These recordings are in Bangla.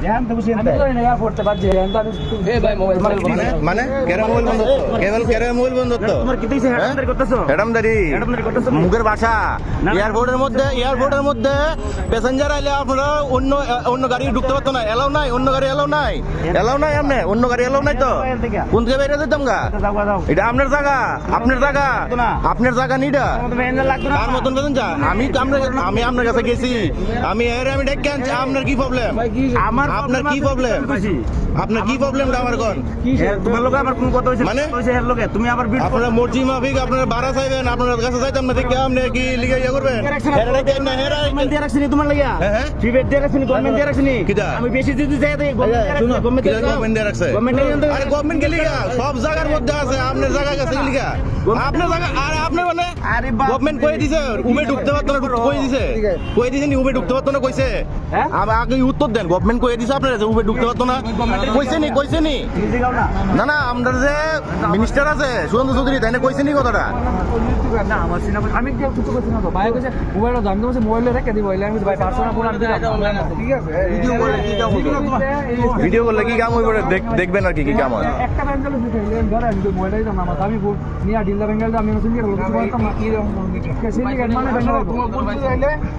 এখন তো বুঝি আমি না আমি তো আমি এ ভাই মোবাইল মানে মানে কেরা মোবাইল বন্ধ? কেবল কেরা মোবাইল বন্ধ তো? তোমার কি দিছে হ্যাঁ? হেডামদারি করতেছো? হেডামদারি হেডামদারি করতেছো কি? মুখের ভাষা না, না। এয়ারপোর্টের মধ্যে এয়ারপোর্টের মধ্যে প্যাসেঞ্জার আইলে আপনারা অন্য অন্য গাড়ি ঢুকতে পারতো না। এলাও নাই অন্য গাড়ি এলাও নাই। এলাও নাই আপনি? অন্য গাড়ি এলাও নাই তো। কোন থেকে বেরিয়ে যেতাম গা? এটা আপনার জায়গা আপনার জায়গা। না। আপনার জায়গা নিটা তোমার লাগতো না। তার মতন বেতন যা? আমি আপনার আমি আপনার কাছে গেছি। আমি এর আমি ডেকে আনছি আপনার কি প্রবলেম আমার আপনার কি প্রবলেম আপনার কি প্রবলেমটা আমার কোন তোমার লোকে আবার কোন কথা হইছে মানে? হইছে এর লোকে তুমি আবার বিট আপনারা মর্জি মাফিক আপনারা ভাড়া চাইবেন আপনার কাছে চাইতাম না দেখে আপনি কি লিগে ইয়ে করবেন। হেরা ডেকে আন না, হেরা গভর্নমেন্ট দিয়ে রাখছিনি তোমার লাগিয়া হ্যাঁ, হ্যাঁ। প্রিভেট দিয়ে রাখছিনি গভর্নমেন্ট দিয়ে রাখছিনি আমি বেশি দিতে চাই তাই গভর্নমেন্ট দিয়ে গভর্নমেন্ট দিয়ে রাখছে? গভর্নমেন্ট আরে গভর্নমেন্ট কে লিগা? সব জায়গার মধ্যে আছে আপনার জায়গা গেছে কি লিগা আপনার জায়গা আর আপনি মানে আরে গভর্নমেন্ট কই দিছে উবে ঢুকতে পারতো না কই দিছে। কই দিছে নি উবে ঢুকতে পারতো না কইছে। হ্যাঁ? আগে উত্তর দেন গভর্নমেন্ট কই দিছে আপনারা যে উবে ঢুকতে পারতো না। কইছে নি কইছে নি। না। না না যে মিনিস্টার আছে সুরেন্দ্র চৌধুরী তাই না কইছে নি কথাটা? না আমার সিনা আমি কেউ কিছু করছি না তো ভাই কইছে মোবাইলটা দাম দিয়েছে মোবাইলে রেখে দিব বলে আমি ভাই পাঁচশো না পুরো ঠিক আছে ভিডিও করলে কি কাম ভিডিও করলে কি কাম হইবে? দেখ- দেখবেন আর কি কি কাম হয়। একটা দিতে আমি মোবাইলটাই দাম আমার আমি ডিল্লা আমি কিছু সিন্ডিকেট মানে বেঙ্গল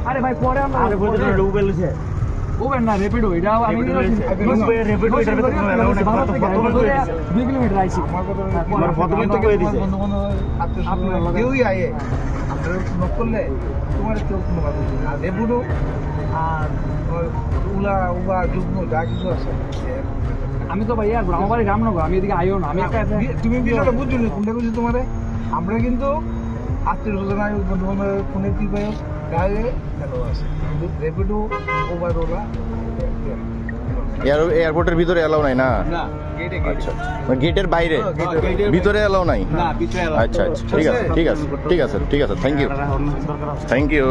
আরে ভাই পরে আমরা আরে বলতে উবের না রেপিডো এটা আমি ভিতরে কোনো কত হয়ে? কিলোমিটার আইছি আমার ফটোমেট তো কই দিছে কেউই আয়ে আপনার নক করলে তোমার কেউ কোনো কথা বলবে না লেবুনো আর উলা উবা যুগ্ম যা কিছু আছে আমি তো ভাই আমার বাড়ি রামনগর আমি এদিকে আইও না আমি একটা তুমি বিষয়টা বুঝছ কোনটা বুঝছি তোমারে আমরা কিন্তু আত্মীয় স্বজন আয় বন্ধু বান্ধব ফোনে কি পাই গায়ে আছে? Rapido over OLA. এয়ার- এয়ারপোর্টের ভিতরে এলাও নাই না? না গেটে আচ্ছা গেটের বাইরে? ভিতরে এলাও নাই? আচ্ছা আচ্ছা ঠিক আছে ঠিক আছে ঠিক আছে ঠিক আছে থ্যাংক ইউ থ্যাংক ইউ